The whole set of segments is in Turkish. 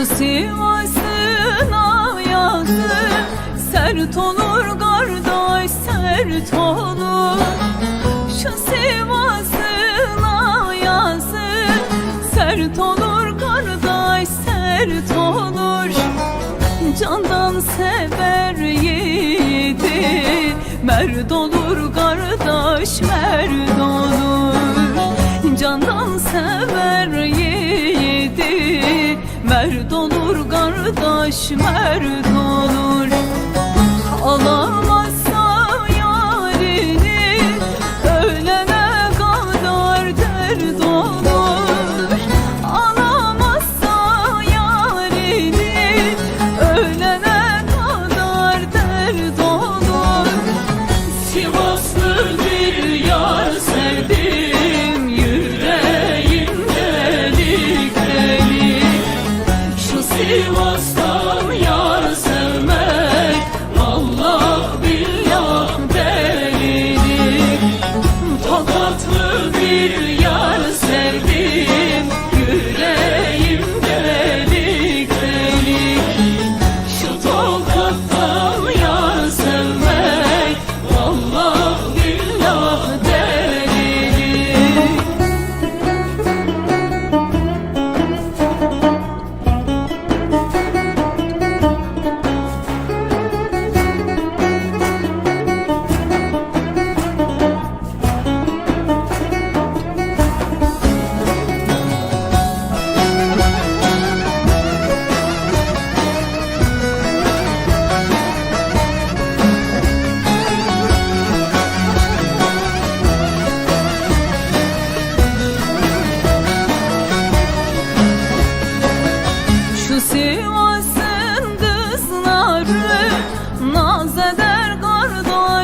Şu Sivas'ın ayazı Sert olur kardeş sert olur. Şu Sivas'ın ayazı Sert olur kardeş sert olur. Candan sever yiğidi Merd olur kardeş merd olur. Candan sever yiğidi Merd olur kardeş merd olur. Alamazsa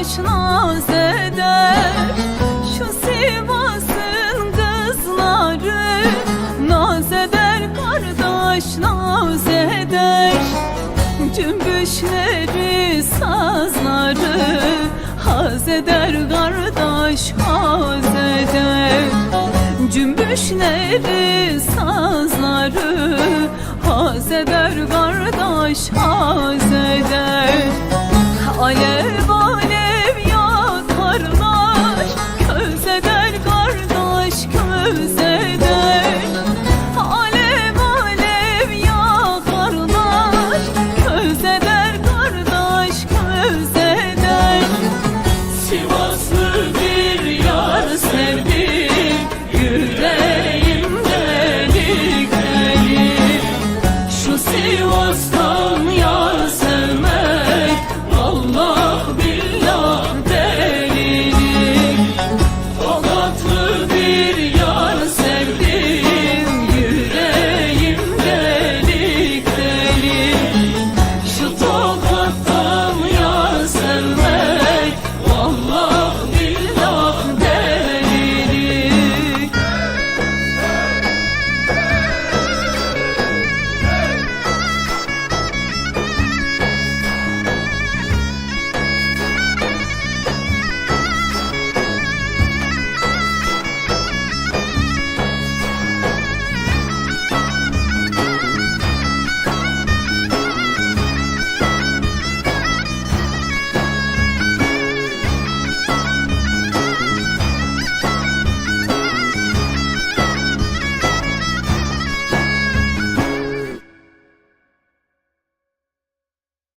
kardeş naz eder Şu Sivas'ın kızları Naz eder kardeş naz eder Cümbüşleri sazları Haz eder kardeş haz eder. Cümbüşleri sazları Haz eder kardeş haz eder. Alev